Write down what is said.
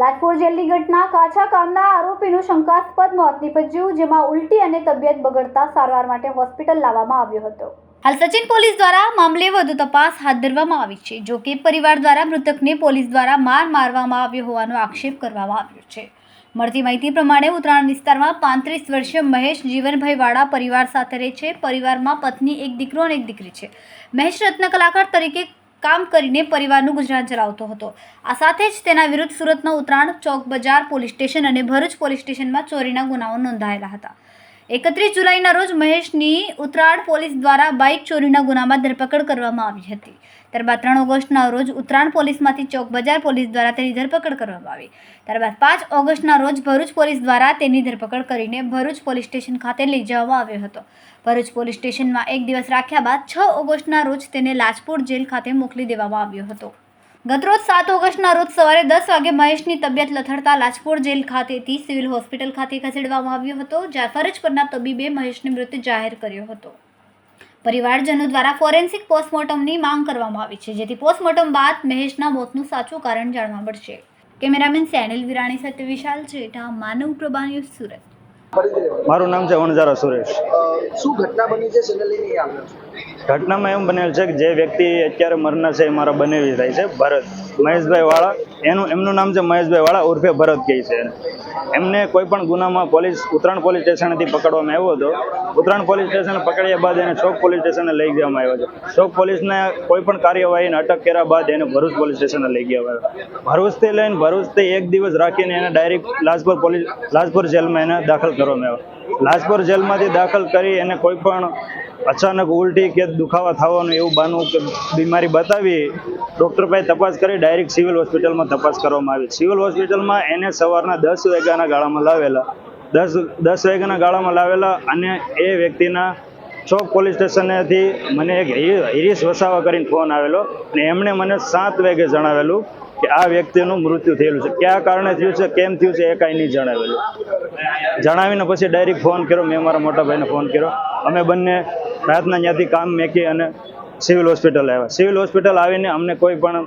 લાજપોર જેલની ઘટના કાચા કામના આરોપીનું શંકાસ્પદ મોત નીપજ્યું, જેમાં ઉલટી અને તબિયત બગડતા સારવાર માટે હોસ્પિટલ લાવવામાં આવ્યો હતો. હાલ સચિન પોલીસ દ્વારા મામલે વધુ તપાસ હાથ ધરવામાં આવી છે, જો કે પરિવાર દ્વારા મૃતકને પોલીસ દ્વારા માર મારવામાં આવ્યો હોવાનો આક્ષેપ કરવામાં આવ્યો છે. મળતી માહિતી પ્રમાણે ઉત્તરાયણ વિસ્તારમાં પાંત્રીસ વર્ષીય મહેશ જીવનભાઈ વાળા પરિવાર સાથે રહે છે. પરિવારમાં પત્ની, એક દીકરો અને એક દીકરી છે. મહેશ રત્ન કલાકાર તરીકે કામ કરીને પરિવારનું ગુજરાન ચલાવતો હતો. આ સાથે જ તેના વિરુદ્ધ સુરતના ઉત્તરાયણ ચોક બજાર પોલીસ સ્ટેશન અને ભરૂચ પોલીસ સ્ટેશનમાં ચોરીના ગુનાઓ નોંધાયેલા હતા. એકત્રીસ જુલાઈના રોજ મહેશની ઉત્તરાયણ પોલીસ દ્વારા બાઇક ચોરીના ગુનામાં ધરપકડ કરવામાં આવી હતી. ત્યારબાદ ત્રણ ઓગસ્ટના રોજ ઉત્તરાયણ પોલીસમાંથી ચોક બજાર પોલીસ દ્વારા તેની ધરપકડ કરવામાં આવી. ત્યારબાદ પાંચ ઓગસ્ટના રોજ ભરૂચ પોલીસ દ્વારા તેની ધરપકડ કરીને ભરૂચ પોલીસ સ્ટેશન ખાતે લઈ જવામાં આવ્યો હતો. ભરૂચ પોલીસ સ્ટેશનમાં એક દિવસ રાખ્યા બાદ છ ઓગસ્ટના રોજ તેને લાજપોર જેલ ખાતે મોકલી દેવામાં આવ્યો હતો. ગતરોજ સાત ઓગસ્ટના રોજ સવારે દસ વાગે મહેશની તબિયત લથડતા લાજપોર જેલ ખાતેથી સિવિલ હોસ્પિટલ ખાતે ખસેડવામાં આવ્યો હતો, જ્યાં ફરજ પરના તબીબે મહેશને મૃત જાહેર કર્યો હતો. પરિવારજનો દ્વારા ફોરેન્સિક પોસ્ટમોર્ટમની માંગ કરવામાં આવી છે જેથી પોસ્ટમોર્ટમ બાદ મહેશના મોતનું સાચું કારણ જાણવા મળશે. કેમેરામેન સેનિલ વિરાણી સાથે વિશાલ જેઠા માનવ પ્રભા ન્યૂઝ સુરત. મારું નામ છે વણજારા સુરેશ. શું ઘટના બની છે ઘટનામાં એમ બનેલ છે કે જે વ્યક્તિ અત્યારે મરના છે એ મારા બનેવી થાય છે ભરત. મહેશભાઈ વાળા. એનું એમનું નામ છે મહેશભાઈ વાળા ઉર્ફે ભરત કહે છે. એમને કોઈ પણ ગુનામાં પોલીસ ઉત્તરાયણ પોલીસ સ્ટેશનથી પકડવામાં આવ્યો હતો. ઉત્તરાયણ પોલીસ સ્ટેશન પકડ્યા બાદ એને ચોક પોલીસ સ્ટેશને લઈ જવામાં આવ્યો છે. ચોક પોલીસને કોઈ પણ કાર્યવાહીને અટક કર્યા બાદ એને ભરૂચ પોલીસ સ્ટેશને લઈ ગયા આવ્યો ભરૂચથી લઈને ભરૂચથી એક દિવસ રાખીને એને ડાયરેક્ટ લાજપુર પોલીસ, લાજપુર જેલમાં એને દાખલ કરવામાં આવ્યો. લાજપુર જેલમાંથી દાખલ કરી એને કોઈ પણ અચાનક ઉલટી કે દુખાવા થવાનું એવું બાનું કે બીમારી બતાવી ડૉક્ટર પાસે તપાસ કરી ડાયરેક્ટ સિવિલ હોસ્પિટલમાં તપાસ કરવામાં આવી. સિવિલ હોસ્પિટલમાં એને સવારના દસ વાગ્યાના ગાળામાં લાવેલા દસ દસ વાગ્યાના ગાળામાં લાવેલા અને એ વ્યક્તિના ચોક પોલીસ સ્ટેશનેથી મને એક હિરીશ વસાવા કરીને ફોન આવેલો અને એમણે મને સાત વાગે જણાવેલું કે આ વ્યક્તિનું મૃત્યુ થયેલું છે. કયા કારણે થયું છે, કેમ થયું છે એ કાંઈ નહીં જણાવેલું. જણાવીને પછી ડાયરેક્ટ ફોન કર્યો, મેં મારા મોટા ભાઈને ફોન કર્યો. અમે બંને રાતના ત્યાંથી કામ મેકી અને સિવિલ હોસ્પિટલ આવ્યા. સિવિલ હોસ્પિટલ આવીને અમને કોઈ પણ